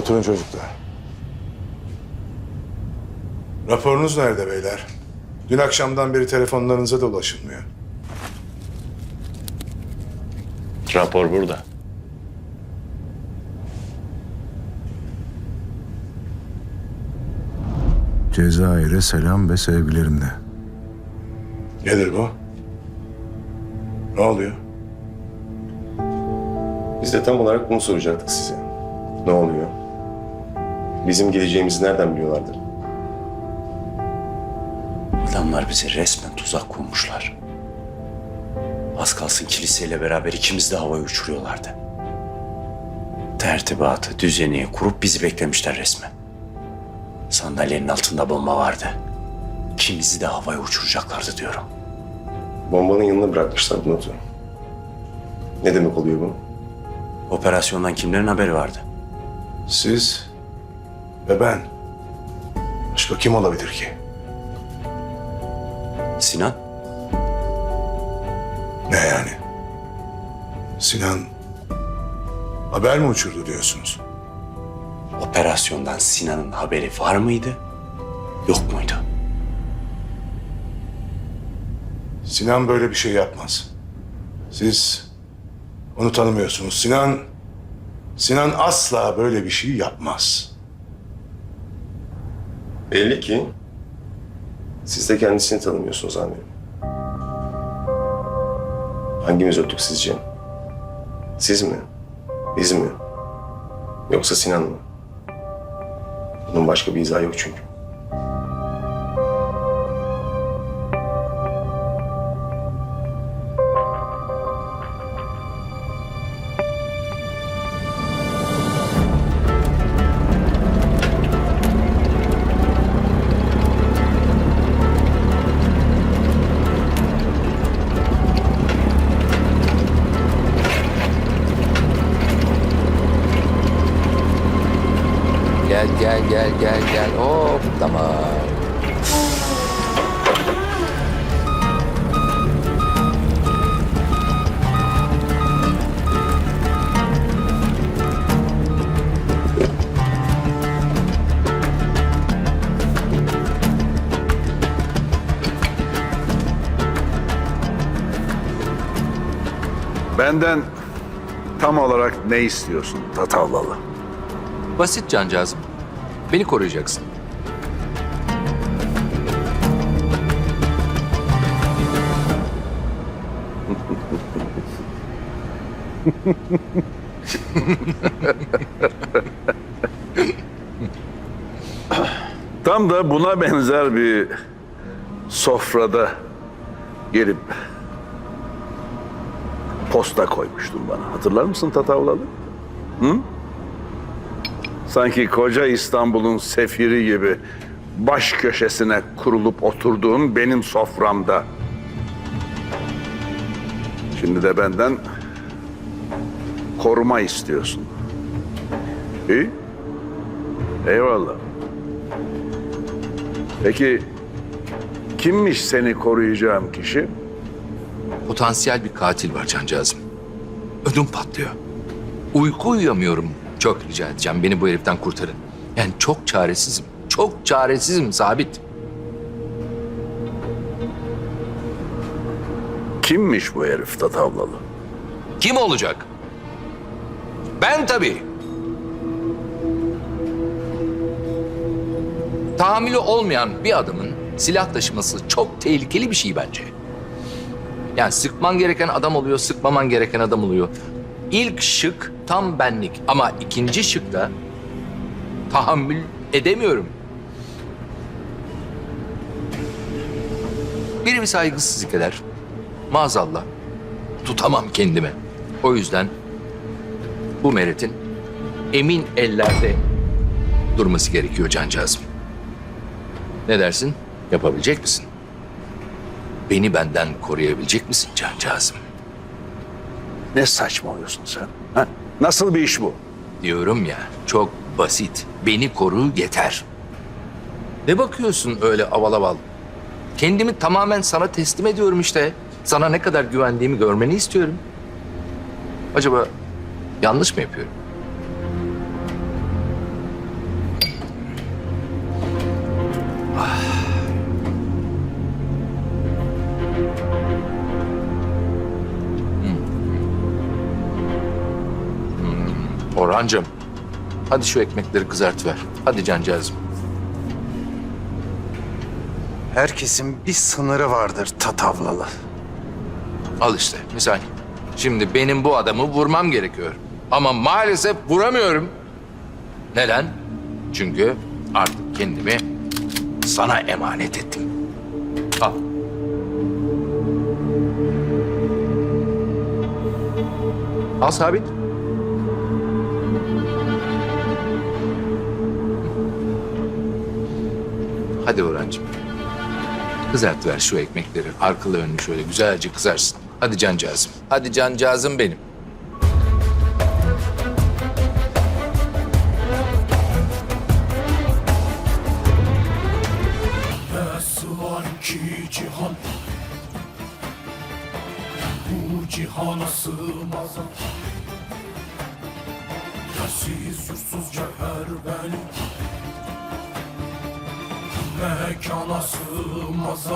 Oturun çocuklar. Raporunuz nerede beyler? Dün akşamdan beri telefonlarınıza da ulaşılmıyor. Rapor burada. Cezayir'e selam ve sevgilerimle. Nedir bu? Ne oluyor? Biz de tam olarak bunu soracaktık size. Ne oluyor? Bizim geleceğimizi nereden biliyorlardır? Adamlar bize resmen tuzak kurmuşlar. Az kalsın kiliseyle beraber ikimiz de havaya uçuruyorlardı. Tertibatı, düzeni kurup bizi beklemişler resmen. Sandalyenin altında bomba vardı. İkimizi de havaya uçuracaklardı diyorum. Bombanın yanına bırakmışlar bu notu. Ne demek oluyor bu? Operasyondan kimlerin haberi vardı? Siz ve ben. Başka kim olabilir ki? Sinan, Ne yani? Sinan haber mi uçurdu diyorsunuz? operasyondan Sinan'ın haberi var mıydı? Yok muydu? Sinan böyle bir şey yapmaz. Siz onu tanımıyorsunuz. Sinan Sinan asla böyle bir şey yapmaz. Belli ki siz de kendisini tanımıyorsunuz amirim. Hangimiz öttük sizce? Siz mi? Biz mi? Yoksa Sinan mı? Bunun başka bir izahı yok çünkü. Gel gel gel. Hop tamam. Benden tam olarak ne istiyorsun Tatavlalı? Basit cancağızım. Beni koruyacaksın. Tam da buna benzer bir sofrada gelip posta koymuştun bana. Hatırlar mısın Tatavlalı? Hı? Sanki koca İstanbul'un sefiri gibi baş köşesine kurulup oturduğun benim soframda. Şimdi de benden koruma istiyorsun. İyi. Eyvallah. Peki kimmiş seni koruyacağım kişi? Potansiyel bir katil var cancağızım. Ödüm patlıyor. Uyku uyuyamıyorum. Çok rica edeceğim beni bu heriften kurtarın. Yani çok çaresizim. Çok çaresizim sabit. Kimmiş bu herif Tatavlalı? Kim olacak? Ben tabii. Tahammülü olmayan bir adamın silah taşıması çok tehlikeli bir şey bence. Yani sıkman gereken adam oluyor, sıkmaman gereken adam oluyor. İlk şık tam benlik ama ikinci şıkta tahammül edemiyorum. Biri bir saygısızlık eder. Maazallah. Tutamam kendimi. O yüzden bu meretin emin ellerde durması gerekiyor cancağızım. Ne dersin? Yapabilecek misin? Beni benden koruyabilecek misin cancağızım? Ne saçmalıyorsun sen? Ha? Nasıl bir iş bu? Diyorum ya çok basit. Beni koru yeter. Ne bakıyorsun öyle aval aval? Kendimi tamamen sana teslim ediyorum işte. Sana ne kadar güvendiğimi görmeni istiyorum. Acaba yanlış mı yapıyorum? Ah. Kancım, hadi şu ekmekleri kızart ver. Hadi cancağızım. Herkesin bir sınırı vardır Tatavlalı. Al işte misal. Şimdi benim bu adamı vurmam gerekiyor. Ama maalesef vuramıyorum. Neden? Çünkü artık kendimi sana emanet ettim. Al. Al sabit. Hadi Orhancığım. Kızart ver şu ekmekleri. Arkalı önlü şöyle güzelce kızarsın. Hadi cancağızım. Hadi cancağızım benim. Ki cihan Bu cihana sığmaz Yersiz yursuz cevher benim Mekana sığmaz